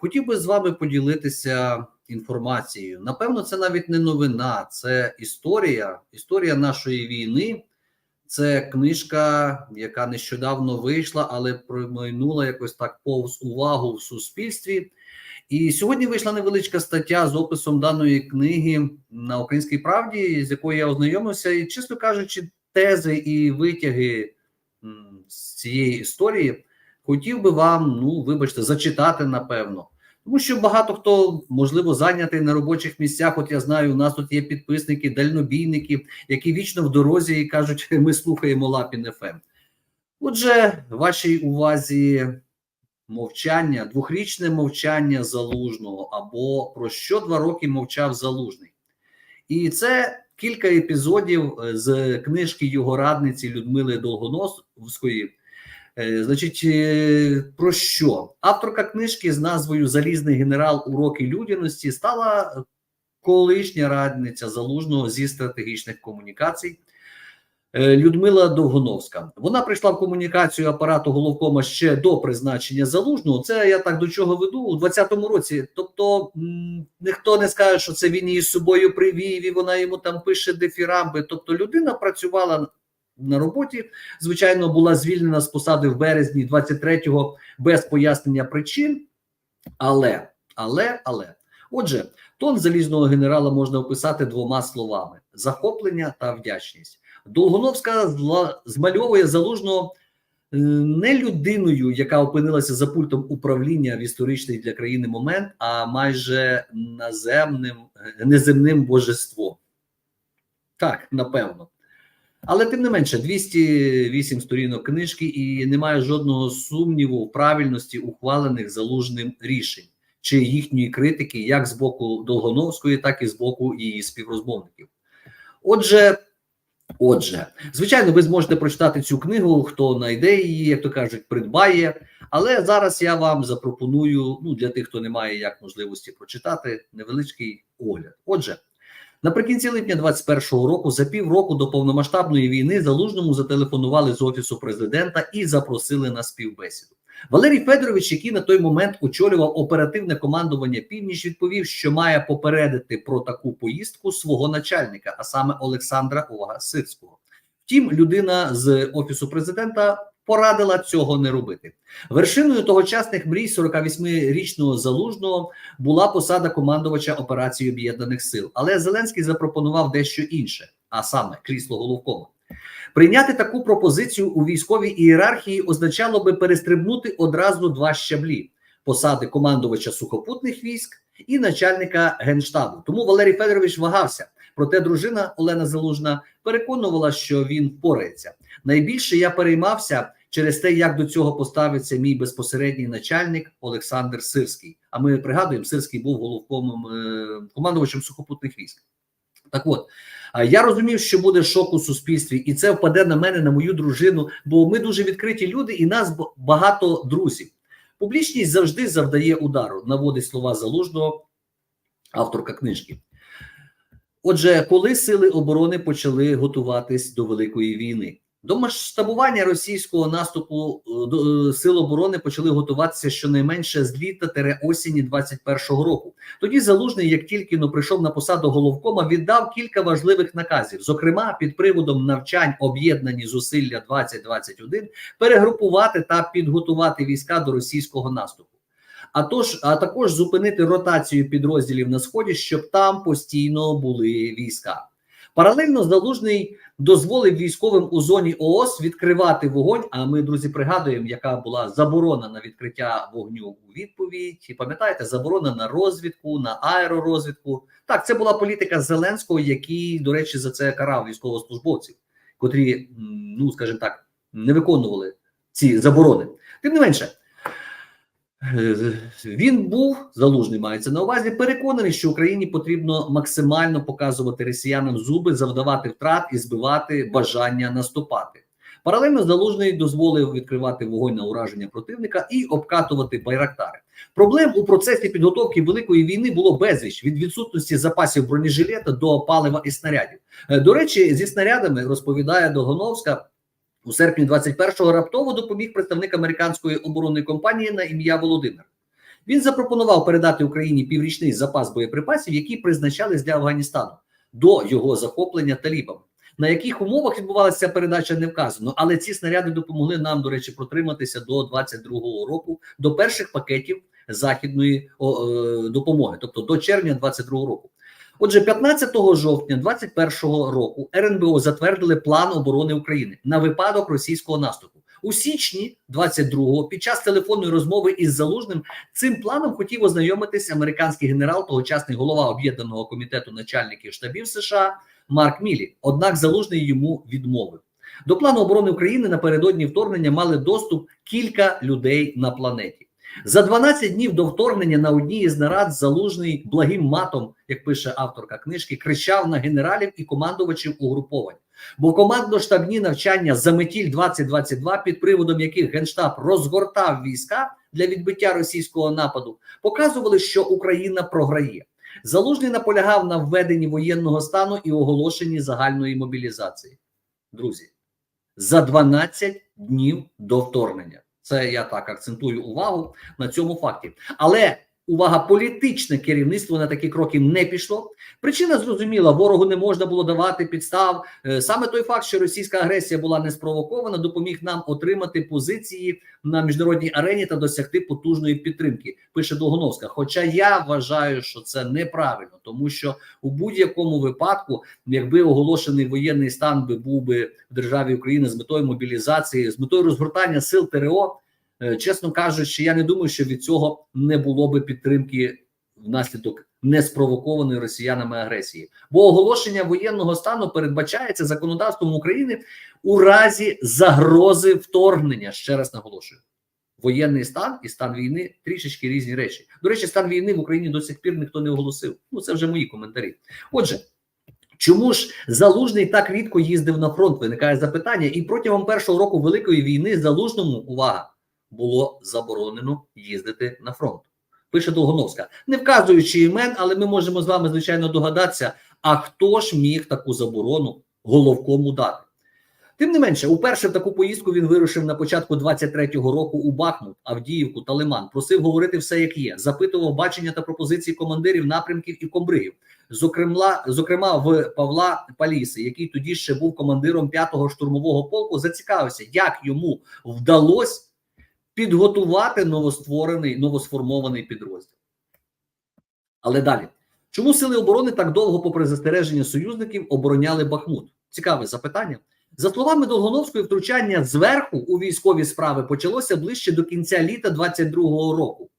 Хотів би з вами поділитися інформацією. Напевно, це навіть не новина, це історія, історія нашої війни. Це книжка, яка нещодавно вийшла, але промайнула якось так повз увагу в суспільстві. І сьогодні вийшла невеличка стаття з описом даної книги на Українській правді, з якою я ознайомився, і, чесно кажучи, тези і витяги з цієї історії хотів би вам, ну вибачте, зачитати напевно. Тому що багато хто можливо зайнятий на робочих місцях. От я знаю, у нас тут є підписники, дальнобійники, які вічно в дорозі і кажуть, ми слухаємо Лапін ФМ. Отже, вашій увазі мовчання, двохрічне мовчання залужного, або про що два роки мовчав залужний. І це кілька епізодів е, з книжки його радниці Людмили Долгоносовської. Е, Значить, е, про що? Авторка книжки з назвою Залізний генерал уроки людяності стала колишня радниця залужного зі стратегічних комунікацій. Е, Людмила Довгоновська. Вона прийшла в комунікацію апарату головкома ще до призначення залужного. Це я так до чого веду у 20-му році. Тобто ніхто не скаже, що це він її з собою привів, і вона йому там пише дефірамби. Тобто, людина працювала на роботі. Звичайно, була звільнена з посади в березні 23-го без пояснення причин. Але, але, але, отже, тон залізного генерала можна описати двома словами: захоплення та вдячність. Долгоновська зла, змальовує залужного е, не людиною, яка опинилася за пультом управління в історичний для країни момент, а майже наземним, е, неземним божеством. Так, напевно. Але тим не менше, 208 сторінок книжки, і немає жодного сумніву в правильності ухвалених залужним рішень чи їхньої критики, як з боку Долгоновської, так і з боку її співрозмовників. Отже, отже, звичайно, ви зможете прочитати цю книгу, хто знайде її, як то кажуть, придбає. Але зараз я вам запропоную ну для тих, хто не має як можливості прочитати, невеличкий огляд. Отже. Наприкінці липня 21-го року, за півроку до повномасштабної війни, залужному зателефонували з офісу президента і запросили на співбесіду. Валерій Федорович, який на той момент очолював оперативне командування Північ, відповів, що має попередити про таку поїздку свого начальника, а саме Олександра Увага Сирського. Втім, людина з офісу президента порадила цього не робити. Вершиною тогочасних мрій 48-річного залужного була посада командувача операції об'єднаних сил. Але Зеленський запропонував дещо інше, а саме крісло головкома. Прийняти таку пропозицію у військовій ієрархії означало би перестрибнути одразу два щаблі: посади командувача сухопутних військ і начальника генштабу. Тому Валерій Федорович вагався. Проте дружина Олена Залужна переконувала, що він впорається. Найбільше я переймався через те, як до цього поставиться мій безпосередній начальник Олександр Сирський. А ми пригадуємо, Сирський був головкомом е, командувачем сухопутних військ. Так от я розумів, що буде шок у суспільстві, і це впаде на мене, на мою дружину. Бо ми дуже відкриті люди, і нас багато друзів. Публічність завжди завдає удару, наводить слова залужного авторка книжки. Отже, коли сили оборони почали готуватись до великої війни, до масштабування російського наступу е, до е, сил оборони почали готуватися щонайменше з літа тере осені 21-го року. Тоді залужний, як тільки но прийшов на посаду головкома, віддав кілька важливих наказів. Зокрема, під приводом навчань об'єднані зусилля 2021 перегрупувати та підготувати війська до російського наступу. А тож, а також зупинити ротацію підрозділів на сході, щоб там постійно були війська. Паралельно залужний дозволив військовим у зоні ООС відкривати вогонь. А ми, друзі, пригадуємо, яка була заборона на відкриття вогню у відповідь. І пам'ятаєте, заборона на розвідку, на аеророзвідку. Так, це була політика Зеленського, який, до речі, за це карав військовослужбовців, котрі, ну скажімо так, не виконували ці заборони. Тим не менше. Він був залужний, мається на увазі, переконаний, що Україні потрібно максимально показувати росіянам зуби, завдавати втрат і збивати бажання наступати. Паралельно залужний дозволив відкривати вогонь на ураження противника і обкатувати байрактари. Проблем у процесі підготовки великої війни було безліч від відсутності запасів бронежилета до палива і снарядів. Е, До речі, зі снарядами розповідає Догоновська. У серпні 21-го раптово допоміг представник американської оборонної компанії на ім'я Володимир. Він запропонував передати Україні піврічний запас боєприпасів, які призначались для Афганістану до його захоплення талібами. На яких умовах відбувалася передача, не вказано, але ці снаряди допомогли нам, до речі, протриматися до 22-го року, до перших пакетів західної о, е, допомоги, тобто до червня 22-го року. Отже, 15 жовтня 2021 року РНБО затвердили план оборони України на випадок російського наступу. У січні 22-го під час телефонної розмови із залужним цим планом хотів ознайомитись американський генерал, тогочасний голова об'єднаного комітету начальників штабів США Марк Мілі. Однак залужний йому відмовив. До плану оборони України напередодні вторгнення мали доступ кілька людей на планеті. За 12 днів до вторгнення на одній із нарад залужний благим матом, як пише авторка книжки, кричав на генералів і командувачів угруповань. Бо командно-штабні навчання заметіль 2022 під приводом яких генштаб розгортав війська для відбиття російського нападу, показували, що Україна програє. Залужний наполягав на введенні воєнного стану і оголошенні загальної мобілізації. Друзі, за 12 днів до вторгнення. Це я так акцентую увагу на цьому факті. Але увага, політичне керівництво на такі кроки не пішло. Причина зрозуміла: ворогу не можна було давати підстав. Е, Саме той факт, що російська агресія була не спровокована, допоміг нам отримати позиції на міжнародній арені та досягти потужної підтримки. Пише Долгоновська. Хоча я вважаю, що це неправильно, тому що у будь-якому випадку, якби оголошений воєнний стан би був би в державі України з метою мобілізації, з метою розгортання сил ТРО. Е, Чесно кажучи, я не думаю, що від цього не було би підтримки внаслідок неспровокованої росіянами агресії, бо оголошення воєнного стану передбачається законодавством України у разі загрози вторгнення. Ще раз наголошую. Воєнний стан і стан війни трішечки різні речі. До речі, стан війни в Україні до сих пір ніхто не оголосив. Ну це вже мої коментарі. Отже, чому ж залужний так рідко їздив на фронт? Виникає запитання, і протягом першого року великої війни залужному увага було заборонено їздити на фронт. Пише Долгоновська, не вказуючи імен, але ми можемо з вами звичайно догадатися, а хто ж міг таку заборону головкому дати. Тим не менше, уперше в таку поїздку він вирушив на початку 23-го року у Бахмут, Авдіївку та Лиман. Просив говорити все, як є. Запитував бачення та пропозиції командирів напрямків і комбригів. Зокрема, зокрема, в Павла Паліси, який тоді ще був командиром 5-го штурмового полку, зацікавився, як йому вдалося підготувати новостворений новосформований підрозділ. Але далі, чому сили оборони так довго, попри застереження союзників, обороняли Бахмут? Цікаве запитання. За словами Долгоновської, втручання зверху у військові справи почалося ближче до кінця літа 22-го року.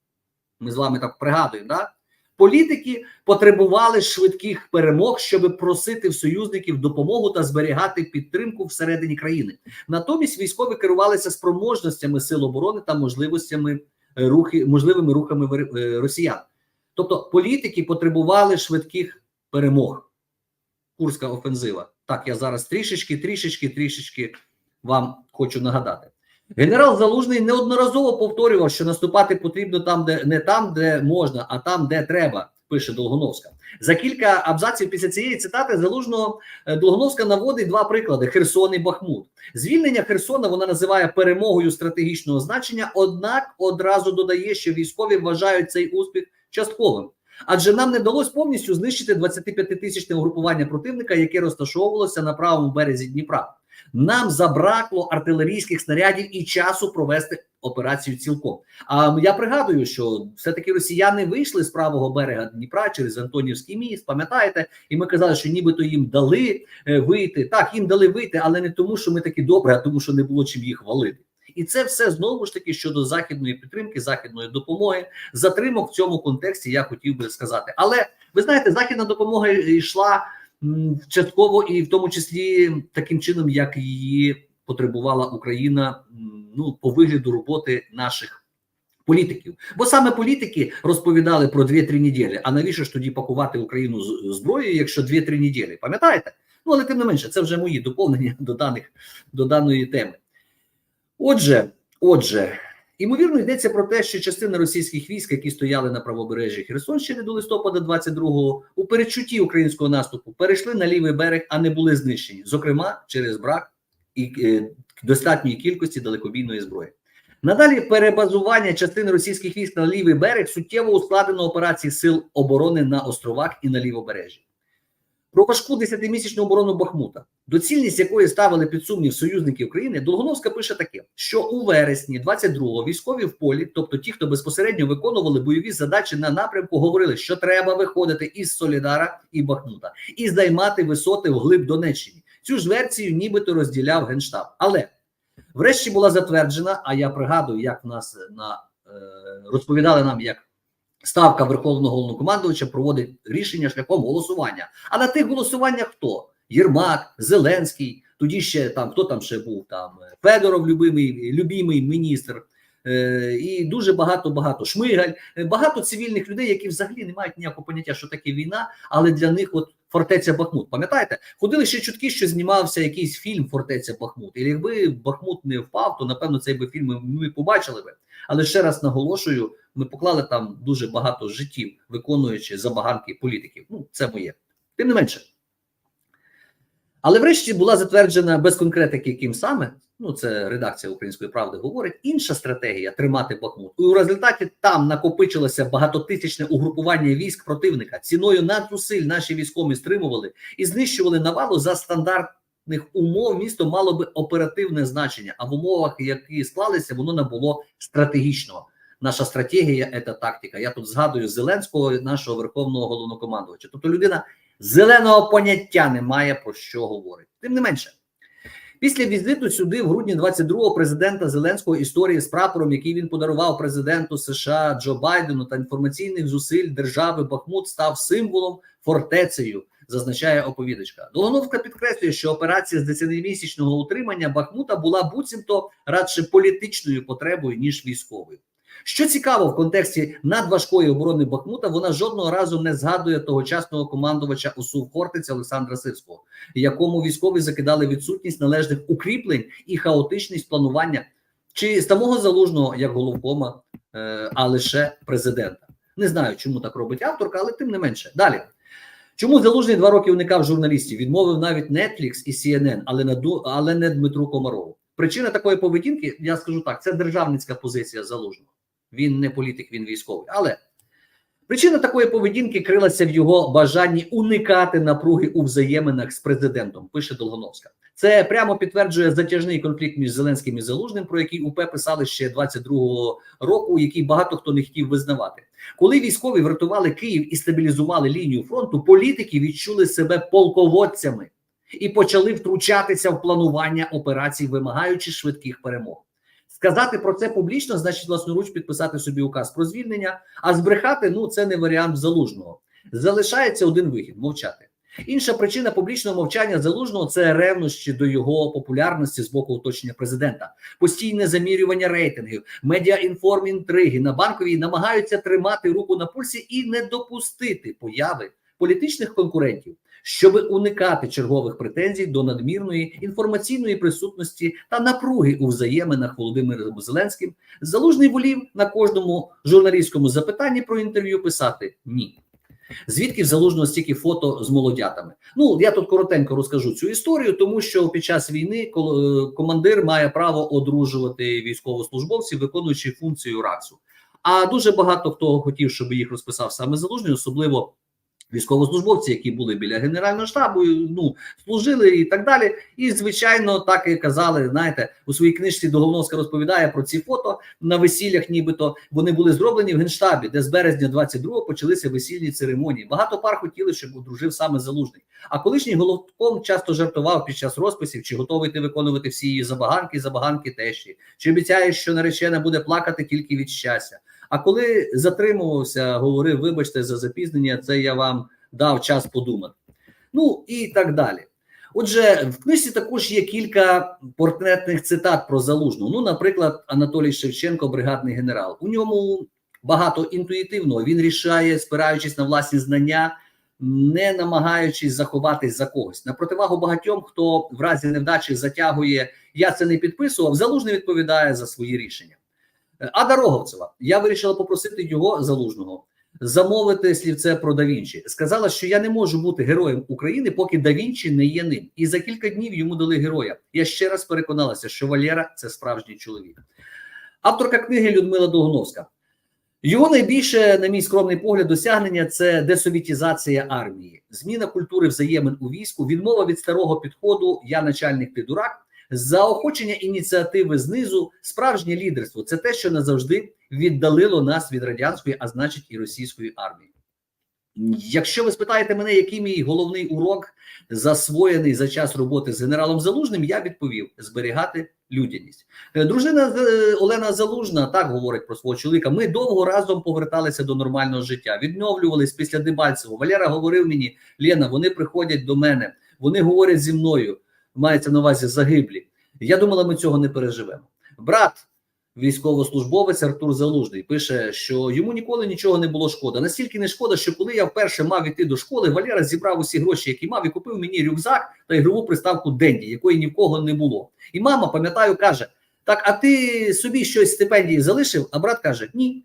Ми з вами так пригадуємо, да? Політики потребували швидких перемог, щоб просити в союзників допомогу та зберігати підтримку всередині країни. Натомість військові керувалися спроможностями сил оборони та можливостями е, рухи, можливими рухами е, росіян. Тобто політики потребували швидких перемог. Курська офензива. Так, я зараз трішечки, трішечки, трішечки вам хочу нагадати. Генерал Залужний неодноразово повторював, що наступати потрібно там, де не там, де можна, а там, де треба. Пише Долгоновська. За кілька абзаців після цієї цитати залужного е, Долгоновська наводить два приклади: Херсон і Бахмут. Звільнення Херсона вона називає перемогою стратегічного значення, однак одразу додає, що військові вважають цей успіх частковим. Адже нам не вдалося повністю знищити 25-тисячне угрупування противника, яке розташовувалося на правому березі Дніпра. Нам забракло артилерійських снарядів і часу провести операцію цілком. А я пригадую, що все-таки росіяни вийшли з правого берега Дніпра через Антонівський міст. Пам'ятаєте, і ми казали, що нібито їм дали е, вийти. Так, їм дали вийти, але не тому, що ми такі добрі, а тому, що не було чим їх валити. І це все знову ж таки щодо західної підтримки, західної допомоги. Затримок в цьому контексті я хотів би сказати. Але ви знаєте, західна допомога йшла частково і в тому числі таким чином, як її потребувала Україна. Ну, по вигляду роботи наших політиків. Бо саме політики розповідали про 2-3 неділі. А навіщо ж тоді пакувати Україну зброєю, якщо 2-3 неділі? Пам'ятаєте? Ну але тим не менше, це вже мої доповнення до даних до даної теми. Отже, отже, ймовірно, йдеться про те, що частина російських військ, які стояли на правобережжі Херсонщини до листопада 22-го, у передчутті українського наступу перейшли на лівий берег, а не були знищені, зокрема через брак і е, достатньої кількості далекобійної зброї. Надалі перебазування частини російських військ на лівий берег суттєво ускладнено операції сил оборони на островах і на лівобережжі. Про важку 10-місячну оборону Бахмута, доцільність якої ставили під сумнів союзники України, Долгоновська пише таке: що у вересні 22-го військові в полі, тобто ті, хто безпосередньо виконували бойові задачі на напрямку, говорили, що треба виходити із Солідара і Бахмута і займати висоти вглиб Донеччини. Цю ж версію нібито розділяв генштаб. Але врешті була затверджена. А я пригадую, як в нас на е, розповідали нам, як ставка Верховного головнокомандувача проводить рішення шляхом голосування. А на тих голосуваннях хто? Єрмак, Зеленський, тоді ще там хто там ще був там Федоров, любимий, любимий міністр. Е, і дуже багато багато Шмигаль, е, багато цивільних людей, які взагалі не мають ніякого поняття, що таке війна, але для них от фортеця Бахмут. Пам'ятаєте, ходили ще чутки, що знімався якийсь фільм Фортеця Бахмут. І якби Бахмут не впав, то напевно цей би фільм ми побачили би. Але ще раз наголошую: ми поклали там дуже багато життів, виконуючи забаганки політиків. Ну, це моє. Тим не менше. Але врешті була затверджена без конкретики, яким саме. Ну, це редакція Української правди говорить. Інша стратегія тримати Бахмут. І у результаті там накопичилося багатотисячне угрупування військ противника. Ціною надзусиль наші військові стримували і знищували навалу за стандартних умов. Місто мало би оперативне значення. А в умовах, які склалися, воно набуло стратегічного. Наша стратегія це тактика. Я тут згадую Зеленського, нашого верховного головнокомандувача. Тобто людина зеленого поняття не має про що говорить. Тим не менше. Після візиту сюди в грудні 22-го президента Зеленського історії з прапором, який він подарував президенту США Джо Байдену та інформаційних зусиль держави Бахмут, став символом фортецею, зазначає оповідачка. Долоновка підкреслює, що операція з 10-місячного утримання Бахмута була буцімто радше політичною потребою ніж військовою. Що цікаво в контексті надважкої оборони Бахмута, вона жодного разу не згадує тогочасного командувача УСУ Хортиця Олександра Сирського, якому військові закидали відсутність належних укріплень і хаотичність планування чи самого залужного як головкома, е, а лише президента. Не знаю, чому так робить авторка, але тим не менше. Далі. Чому залужний два роки уникав журналістів? Відмовив навіть Netflix і CNN, але не, але не Дмитру Комарову. Причина такої поведінки, я скажу так, це державницька позиція залужного. Він не політик, він військовий. Але причина такої поведінки крилася в його бажанні уникати напруги у взаєминах з президентом. Пише Долгоновська. Це прямо підтверджує затяжний конфлікт між Зеленським і Залужним, про який УП писали ще 22-го року, який багато хто не хотів визнавати. Коли військові врятували Київ і стабілізували лінію фронту, політики відчули себе полководцями і почали втручатися в планування операцій, вимагаючи швидких перемог. Сказати про це публічно, значить власноруч підписати собі указ про звільнення, а збрехати ну це не варіант залужного. Залишається один вихід мовчати. Інша причина публічного мовчання залужного це ревнощі до його популярності з боку оточення президента, постійне замірювання рейтингів, медіаінформ інтриги на банковій намагаються тримати руку на пульсі і не допустити появи політичних конкурентів, щоб уникати чергових претензій до надмірної інформаційної присутності та напруги у взаєминах Володимиром Зеленським, залужний волів на кожному журналістському запитанні про інтерв'ю писати ні. Звідки в залужного стільки фото з молодятами? Ну я тут коротенько розкажу цю історію, тому що під час війни командир має право одружувати військовослужбовців, виконуючи функцію РАКСу. А дуже багато хто хотів, щоб їх розписав саме залужний, особливо військовослужбовці, які були біля генерального штабу, ну служили і так далі. І звичайно, так і казали. Знаєте, у своїй книжці Доголовська розповідає про ці фото на весіллях, нібито вони були зроблені в генштабі, де з березня 22-го почалися весільні церемонії. Багато пар хотіли, щоб одружив саме залужний. А колишній головком часто жартував під час розписів, чи готовий ти виконувати всі її забаганки, забаганки тещі, чи обіцяєш, що наречена буде плакати тільки від щастя. А коли затримувався, говорив: вибачте за запізнення, це я вам дав час подумати. Ну і так далі. Отже, в книжці також є кілька портретних цитат про залужну. Ну, наприклад, Анатолій Шевченко, бригадний генерал. У ньому багато інтуїтивного. Він рішає, спираючись на власні знання, не намагаючись заховатись за когось. На противагу багатьом, хто в разі невдачі затягує, я це не підписував, залужний відповідає за свої рішення. Ада Роговцева, я вирішила попросити його залужного замовити слівце про да Вінчі. Сказала, що я не можу бути героєм України, поки да Вінчі не є ним. І за кілька днів йому дали героя. Я ще раз переконалася, що Валєра це справжній чоловік. Авторка книги Людмила Догоновська. Його найбільше, на мій скромний погляд, досягнення це десовітізація армії, зміна культури взаємин у війську, відмова від старого підходу Я начальник ти дурак, заохочення ініціативи знизу, справжнє лідерство це те, що назавжди віддалило нас від радянської, а значить і російської армії. Якщо ви спитаєте мене, який мій головний урок засвоєний за час роботи з генералом Залужним, я відповів: зберігати людяність. Е, Дружина е, Олена Залужна так говорить про свого чоловіка. Ми довго разом поверталися до нормального життя, відновлювались після Дебальцевого. Валера говорив мені: Лена, вони приходять до мене, вони говорять зі мною. Мається на увазі загиблі. Я думала, ми цього не переживемо. Брат, військовослужбовець Артур Залужний, пише, що йому ніколи нічого не було шкода. Настільки не шкода, що коли я вперше мав іти до школи, Валера зібрав усі гроші, які мав, і купив мені рюкзак та ігрову приставку Денді, якої ні в кого не було. І мама, пам'ятаю, каже: Так, а ти собі щось стипендії залишив? А брат каже: Ні.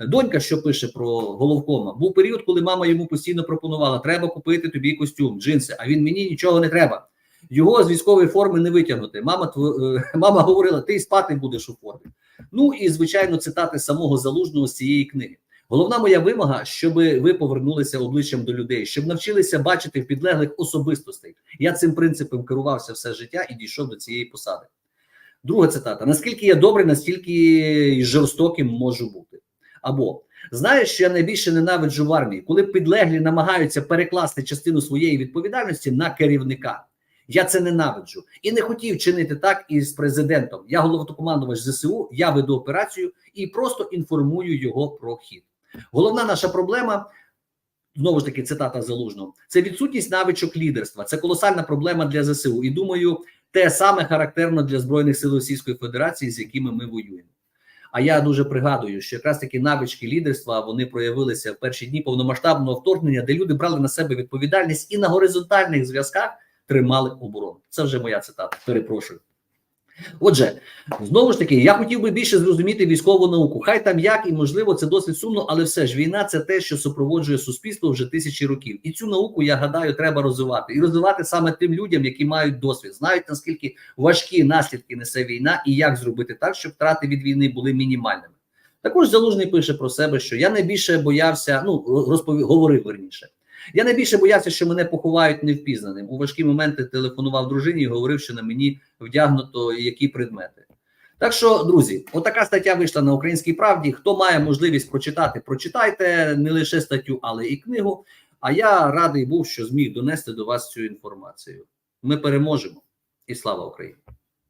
Донька, що пише про головкома, був період, коли мама йому постійно пропонувала: треба купити тобі костюм, джинси. А він мені нічого не треба. Його з військової форми не витягнути. Мама е, мама говорила: ти спати будеш у формі. Ну і звичайно, цитати самого залужного з цієї книги. Головна моя вимога, щоб ви повернулися обличчям до людей, щоб навчилися бачити підлеглих особистостей. Я цим принципом керувався все життя і дійшов до цієї посади. Друга цитата: наскільки я добрий, настільки жорстоким можу бути. Або знаєш, що я найбільше ненавиджу в армії, коли підлеглі намагаються перекласти частину своєї відповідальності на керівника. Я це ненавиджу і не хотів чинити так із президентом. Я головнокомандувач ЗСУ, я веду операцію і просто інформую його про хід. Головна наша проблема. Знову ж таки, цитата залужного: це відсутність навичок лідерства. Це колосальна проблема для ЗСУ. І думаю, те саме характерно для збройних сил Російської Федерації, з якими ми воюємо. А я дуже пригадую, що якраз такі навички лідерства вони проявилися в перші дні повномасштабного вторгнення, де люди брали на себе відповідальність і на горизонтальних зв'язках тримали оборону. Це вже моя цитата. Перепрошую. Отже, знову ж таки, я хотів би більше зрозуміти військову науку. Хай там як і можливо це досить сумно, але все ж війна це те, що супроводжує суспільство вже тисячі років. І цю науку я гадаю, треба розвивати і розвивати саме тим людям, які мають досвід, знають наскільки важкі наслідки несе війна, і як зробити так, щоб втрати від війни були мінімальними. Також залужний пише про себе, що я найбільше боявся. Ну розповів, говорив верніше. Я найбільше боявся, що мене поховають невпізнаним. У важкі моменти телефонував дружині і говорив, що на мені вдягнуто які предмети. Так що, друзі, отака стаття вийшла на українській правді. Хто має можливість прочитати, прочитайте не лише статтю, але і книгу. А я радий був, що зміг донести до вас цю інформацію. Ми переможемо і слава Україні!